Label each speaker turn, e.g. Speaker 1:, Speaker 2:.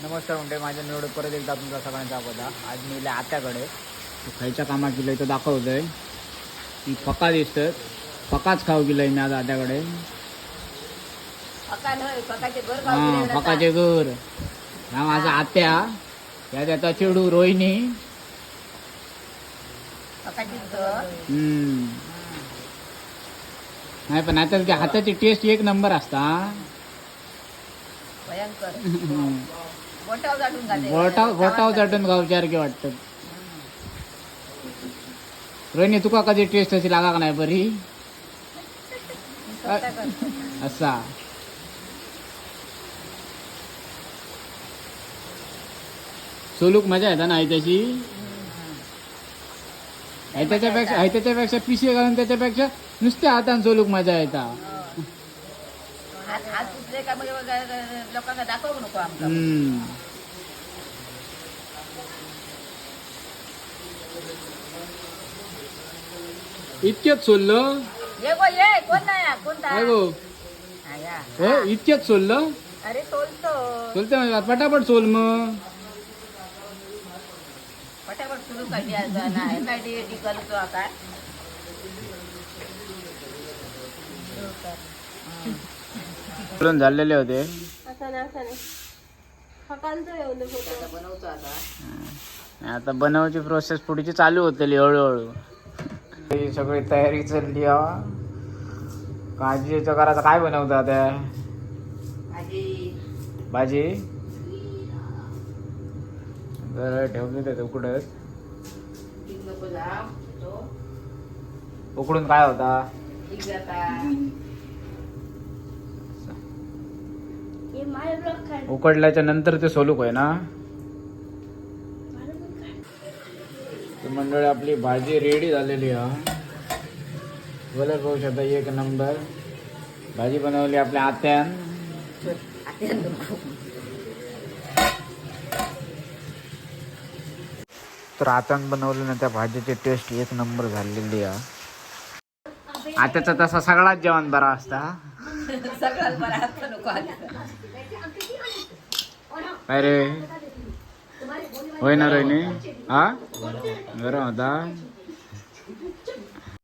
Speaker 1: नमस्कार म्हणते माझ्या निवड परत एकदा तुमचा सगळ्यांचा पदा आज मी इले आत्याकडे खायच्या कामात गेलोय तो दाखवतोय. ती फका दिसत फकाच खाऊ गेलोय मी आज आत्याकडे. हा फकाचे घर. हा माझा आत्या. या त्याचा चेडू रोहिणी. नाही पण आता हाताची टेस्ट एक नंबर असता.
Speaker 2: भयंकर. बोटाव जाटून घाले
Speaker 1: गोटाव गोटाव चाटून गावच्यासारखे वाटतात. रोहिणी तुका कधी टेस्ट अशी लागा का नाही बरी? असा. सोलूक मजा येता ना त्याची त्याच्यापेक्षा त्याच्यापेक्षा पिशे घालून त्याच्यापेक्षा नुसत्या हातान सोलूक मजा येता.
Speaker 2: हात हात सुचले का मग लोकांना दाखवू नको
Speaker 1: हम्म. इतक्यात सोललं
Speaker 2: ये गो ये कोण नाही हा, कोणता
Speaker 1: काय गो?
Speaker 2: हा, या.
Speaker 1: हो इतक्यात सोललं
Speaker 2: अरे सोलतो
Speaker 1: सोलते म्हणजे पटापट सोल मग.
Speaker 2: पटापट सुरू ना डी डी करतो आता.
Speaker 1: सोलून झालेले होते.
Speaker 3: असं नाही असं नाही. फकांचं येऊन फोटो.
Speaker 2: आता बनवतो आता.
Speaker 1: आता बनवायची प्रोसेस पुढची चालू होतली हळूहळू. ही सगळी तयारी चालली हा काजीच्या करायचं काय बनवता त्या
Speaker 2: आजी
Speaker 1: भाजी? जरा ठेवली ते उकडत. उकडून काय होता
Speaker 2: ठीक जाता
Speaker 3: हे माझ्या ब्लॉग खाय
Speaker 1: उकडल्याच्या नंतर ते सोलूक आहे ना? मंडळी आपली भाजी रेडी झालेली हा बोला पाहू शकता एक नंबर भाजी बनवली आपल्या आत्यान. तर आत्यान बनवली ना त्या भाजीची टेस्ट एक नंबर झालेली आहे. आत्याचा तसा सगळाच जेवण बरा असता.
Speaker 2: सगळं बरं आता नको आधी
Speaker 1: काय रे होय ना रोहिणी हा? गरम होता